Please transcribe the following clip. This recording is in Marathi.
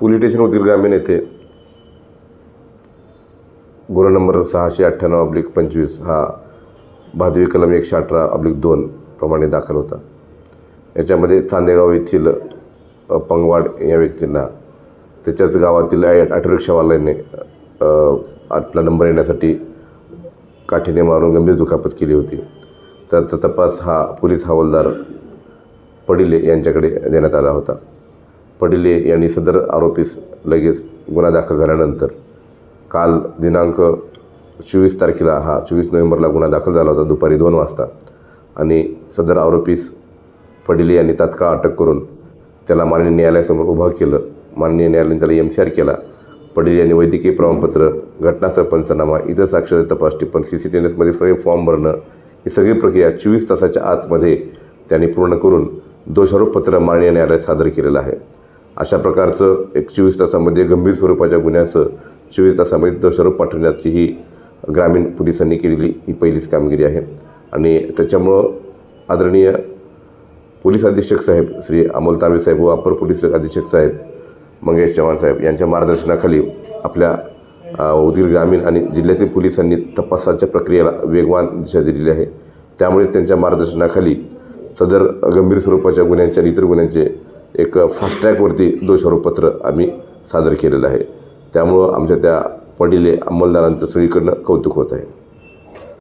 पोलीस स्टेशन उदगीर ग्रामीण येथे गुन्हा नंबर सहाशे अठ्ठ्याण्णव अब्लिक पंचवीस हा भादवी कलम एकशे अठरा अब्लिक दोन प्रमाणे दाखल होता. याच्यामध्ये चांदेगाव येथील पंगवाड या व्यक्तींना त्याच्याच गावातील ॲ- रिक्षावाल्याने आपला नंबर येण्यासाठी काठीने मारून गंभीर दुखापत केली होती. त्याचा तपास हा पोलीस हवालदार पडिले यांच्याकडे देण्यात आला होता. पडिले यांनी सदर आरोपीस लगेच गुन्हा दाखल झाल्यानंतर काल दिनांक चोवीस तारखेला हा चोवीस नोव्हेंबरला गुन्हा दाखल झाला होता दुपारी दोन वाजता. आणि सदर आरोपीस पडिले यांनी तात्काळ अटक करून त्याला माननीय न्यायालयासमोर उभं केलं. माननीय न्यायालयाने त्याला एम सी आर केला. पडिले यांनी वैद्यकीय प्रमाणपत्र घटनास्थळ पंचनामा इतर साक्षर तपास टिप्पण सी सी टी एन एसमध्ये सगळे फॉर्म भरणं ही सगळी प्रक्रिया चोवीस तासाच्या आतमध्ये त्यांनी पूर्ण करून दोषारोपपत्र माननीय न्यायालयात सादर केलेलं आहे. अशा प्रकारचं एक चोवीस तासामध्ये गंभीर स्वरूपाच्या गुन्ह्याचं चोवीस तासामध्ये दोषारोप पाठवण्याची ही ग्रामीण पोलिसांनी केलेली ही पहिलीच कामगिरी आहे. आणि त्याच्यामुळं आदरणीय पोलीस अधीक्षक साहेब श्री अमोल तांबे साहेब व अपर पोलीस अधीक्षक साहेब मंगेश चव्हाण साहेब यांच्या मार्गदर्शनाखाली आपल्या उदगीर ग्रामीण आणि जिल्ह्यातील पोलिसांनी तपासाच्या प्रक्रियेला वेगवान दिशा दिलेली आहे. त्यामुळे त्यांच्या मार्गदर्शनाखाली सदर गंभीर स्वरूपाच्या गुन्ह्यांच्या आणि इतर गुन्ह्यांचे एक फास्ट ट्रॅकवरती दोषारोपपत्र आम्ही सादर केलेलं आहे. त्यामुळं आमच्या त्या पडिले अंमलदारांचं सगळीकडनं कौतुक होत आहे.